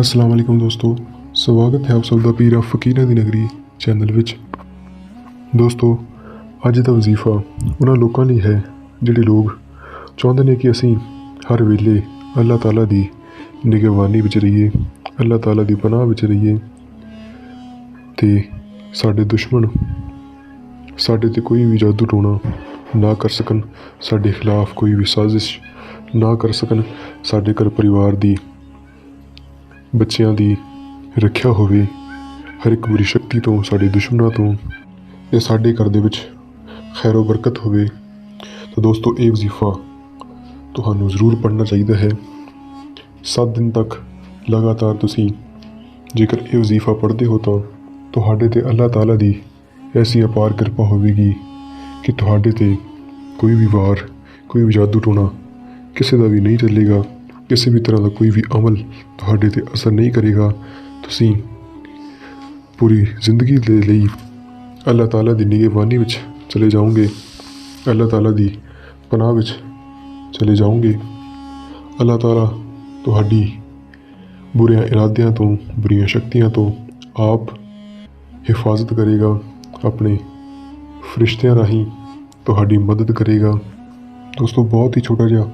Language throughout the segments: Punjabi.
ਅਸਲਾਮ ਵਾਲੇਕੁਮ ਦੋਸਤੋ, ਸਵਾਗਤ ਹੈ ਆਪ ਸਭ ਦਾ ਪੀਰਾ ਫਕੀਰਾਂ ਦੀ ਨਗਰੀ ਚੈਨਲ ਵਿੱਚ। ਦੋਸਤੋ, ਅੱਜ ਦਾ ਵਜ਼ੀਫਾ ਉਹਨਾਂ ਲੋਕਾਂ ਲਈ ਹੈ ਜਿਹੜੇ ਲੋਕ ਚਾਹੁੰਦੇ ਨੇ ਕਿ ਅਸੀਂ ਹਰ ਵੇਲੇ ਅੱਲਾਹ ਤਾਲਾ ਦੀ ਨਿਗਰਾਨੀ ਵਿੱਚ ਰਹੀਏ, ਅੱਲਾਹ ਤਾਲਾ ਦੀ ਪਨਾਹ ਵਿੱਚ ਰਹੀਏ ਤੇ ਸਾਡੇ ਦੁਸ਼ਮਣ ਸਾਡੇ ਤੇ ਕੋਈ ਵੀ ਜਾਦੂ ਟੋਣਾ ਨਾ ਕਰ ਸਕਣ, ਸਾਡੇ ਖਿਲਾਫ ਕੋਈ ਵੀ ਸਾਜ਼ਿਸ਼ ਨਾ ਕਰ ਸਕਣ, ਸਾਡੇ ਘਰ ਪਰਿਵਾਰ ਦੀ ਬੱਚਿਆਂ ਦੀ ਰੱਖਿਆ ਹੋਵੇ, ਹਰ ਇੱਕ ਬੁਰੀ ਸ਼ਕਤੀ ਤੋਂ, ਸਾਡੇ ਦੁਸ਼ਮਣਾਂ ਤੋਂ ਤੇ ਸਾਡੇ ਘਰ ਦੇ ਵਿੱਚ ਖੈਰੋ ਬਰਕਤ ਹੋਵੇ, ਤਾਂ ਦੋਸਤੋ, ਇਹ ਵਜ਼ੀਫਾ ਤੁਹਾਨੂੰ ਜ਼ਰੂਰ ਪੜ੍ਹਨਾ ਚਾਹੀਦਾ ਹੈ। 7 ਦਿਨ ਤੱਕ ਲਗਾਤਾਰ ਤੁਸੀਂ ਜੇਕਰ ਇਹ ਵਜ਼ੀਫਾ ਪੜ੍ਹਦੇ ਹੋ, ਤਾਂ ਤੁਹਾਡੇ ਤੇ ਅੱਲਾਹ ਤਾਲਾ ਦੀ ਐਸੀ ਅਪਾਰ ਕਿਰਪਾ ਹੋਵੇਗੀ ਕਿ ਤੁਹਾਡੇ ਤੇ ਕੋਈ ਵੀ ਵਾਰ, ਕੋਈ ਵੀ ਜਾਦੂ ਟੋਣਾ ਕਿਸੇ ਦਾ ਵੀ ਨਹੀਂ ਚੱਲੇਗਾ। ਕਿਸੇ ਵੀ ਤਰ੍ਹਾਂ ਦਾ ਕੋਈ ਵੀ ਅਮਲ ਤੁਹਾਡੇ ਤੇ ਅਸਰ ਨਹੀਂ ਕਰੇਗਾ, ਤੁਸੀਂ ਪੂਰੀ ਜ਼ਿੰਦਗੀ ਦੇ ਲਈ ਅੱਲਾਹ ਤਾਲਾ ਦੀ ਨਿਗਰਾਨੀ ਵਿੱਚ ਚਲੇ ਜਾਓਗੇ, ਅੱਲਾਹ ਤਾਲਾ ਦੀ ਪਨਾਹ ਵਿੱਚ ਚਲੇ ਜਾਓਗੇ। ਅੱਲਾਹ ਤਾਲਾ ਤੁਹਾਡੀ ਬੁਰਿਆਂ ਇਰਾਦਿਆਂ ਤੋਂ, ਬੁਰੀਆਂ ਸ਼ਕਤੀਆਂ ਤੋਂ ਆਪ ਹਿਫਾਜ਼ਤ ਕਰੇਗਾ, ਆਪਣੇ ਫਰਿਸ਼ਤਿਆਂ ਰਾਹੀਂ ਤੁਹਾਡੀ ਮਦਦ ਕਰੇਗਾ। ਦੋਸਤੋ, ਬਹੁਤ ਹੀ ਛੋਟਾ ਜਿਹਾ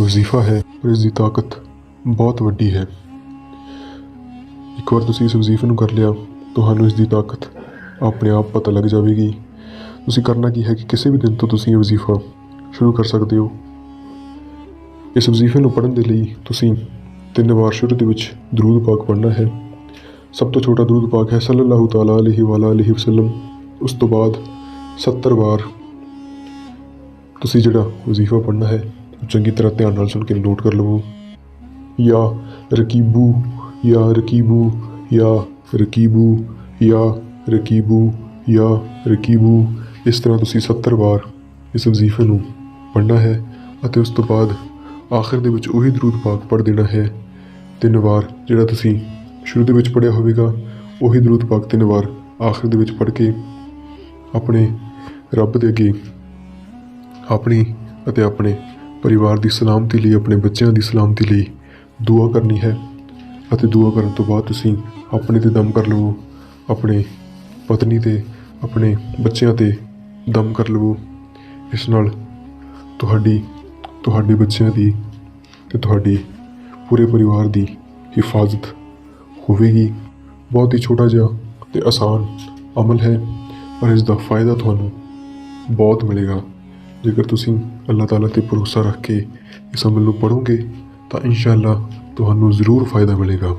ਵਜ਼ੀਫਾ ਹੈ ਪਰ ਇਸ ਦੀ ਤਾਕਤ ਬਹੁਤ ਵੱਡੀ ਹੈ। ਇੱਕ ਵਾਰ ਤੁਸੀਂ ਇਸ ਵਜ਼ੀਫੇ ਨੂੰ ਕਰ ਲਿਆ, ਤੁਹਾਨੂੰ ਇਸ ਦੀ ਤਾਕਤ ਆਪਣੇ ਆਪ ਪਤਾ ਲੱਗ ਜਾਵੇਗੀ। ਤੁਸੀਂ ਕਰਨਾ ਕੀ ਹੈ ਕਿ ਕਿਸੇ ਵੀ ਦਿਨ ਤੋਂ ਤੁਸੀਂ ਇਹ ਵਜ਼ੀਫਾ ਸ਼ੁਰੂ ਕਰ ਸਕਦੇ ਹੋ। ਇਸ ਵਜ਼ੀਫੇ ਨੂੰ ਪੜ੍ਹਨ ਦੇ ਲਈ ਤੁਸੀਂ ਤਿੰਨ ਵਾਰ ਸ਼ੁਰੂ ਦੇ ਵਿੱਚ ਦਰੂਦ ਪਾਕ ਪੜ੍ਹਨਾ ਹੈ। ਸਭ ਤੋਂ ਛੋਟਾ ਦਰੂਦ ਪਾਕ ਹੈ ਸੱਲੱਲਾਹੁ ਤਾਲਾ ਅਲੈਹਿ ਵਾਲਾ ਅਲੈਹਿ ਵਸੱਲਮ। ਉਸ ਤੋਂ ਬਾਅਦ 70 ਵਾਰ ਤੁਸੀਂ ਜਿਹੜਾ ਵਜ਼ੀਫਾ ਪੜ੍ਹਨਾ ਹੈ ਚੰਗੀ ਤਰ੍ਹਾਂ ਧਿਆਨ ਨਾਲ ਸੁਣ ਕੇ ਨੋਟ ਕਰ ਲਵੋ। ਯਾ ਰਕੀਬੂ ਯਾ ਰਕੀਬੂ ਯਾ ਰਕੀਬੂ ਯਾ ਰਕੀਬੂ ਯਾ ਰਕੀਬੂ। ਇਸ ਤਰ੍ਹਾਂ ਤੁਸੀਂ 70 ਵਾਰ ਇਸ ਵਜ਼ੀਫੇ ਨੂੰ ਪੜ੍ਹਨਾ ਹੈ ਅਤੇ ਉਸ ਤੋਂ ਬਾਅਦ ਆਖਰ ਦੇ ਵਿੱਚ ਉਹੀ ਦਰੂਦ ਪਾਕ ਪੜ੍ਹ ਦੇਣਾ ਹੈ। ਤਿੰਨ ਵਾਰ ਜਿਹੜਾ ਤੁਸੀਂ ਸ਼ੁਰੂ ਦੇ ਵਿੱਚ ਪੜ੍ਹਿਆ ਹੋਵੇਗਾ, ਉਹੀ ਦਰੂਦ ਪਾਕ ਤਿੰਨ ਵਾਰ ਆਖਰ ਦੇ ਵਿੱਚ ਪੜ੍ਹ ਕੇ ਆਪਣੇ ਰੱਬ ਦੇ ਅੱਗੇ ਆਪਣੀ ਅਤੇ ਆਪਣੇ ਪਰਿਵਾਰ ਦੀ ਸਲਾਮਤੀ ਲਈ, ਆਪਣੇ ਬੱਚਿਆਂ ਦੀ ਸਲਾਮਤੀ ਲਈ ਦੁਆ ਕਰਨੀ ਹੈ ਅਤੇ ਦੁਆ ਕਰਨ ਤੋਂ ਬਾਅਦ ਤੁਸੀਂ ਆਪਣੇ ਤੇ ਦਮ ਕਰ ਲਵੋ, ਆਪਣੇ ਪਤਨੀ ਤੇ, ਆਪਣੇ ਬੱਚਿਆਂ ਤੇ ਦਮ ਕਰ ਲਵੋ। ਇਸ ਨਾਲ ਤੁਹਾਡੀ, ਤੁਹਾਡੇ ਬੱਚਿਆਂ ਦੀ ਤੇ ਤੁਹਾਡੀ ਪੂਰੇ ਪਰਿਵਾਰ ਦੀ ਹਿਫਾਜ਼ਤ ਹੋਵੇਗੀ। ਬਹੁਤ ਹੀ ਛੋਟਾ ਜਿਹਾ ਤੇ ਆਸਾਨ ਅਮਲ ਹੈ, ਪਰ ਇਸ ਦਾ ਫਾਇਦਾ ਤੁਹਾਨੂੰ ਬਹੁਤ ਮਿਲੇਗਾ। ਜੇਕਰ ਤੁਸੀਂ ਅੱਲਾਹ ਤਾਲਾ ਤੇ ਭਰੋਸਾ ਰੱਖ ਕੇ ਇਸ ਅਮਲ ਨੂੰ ਪੜੋਗੇ ਤਾਂ ਇਨਸ਼ਾਅੱਲਾ ਤੁਹਾਨੂੰ ਜ਼ਰੂਰ ਫਾਇਦਾ ਮਿਲੇਗਾ।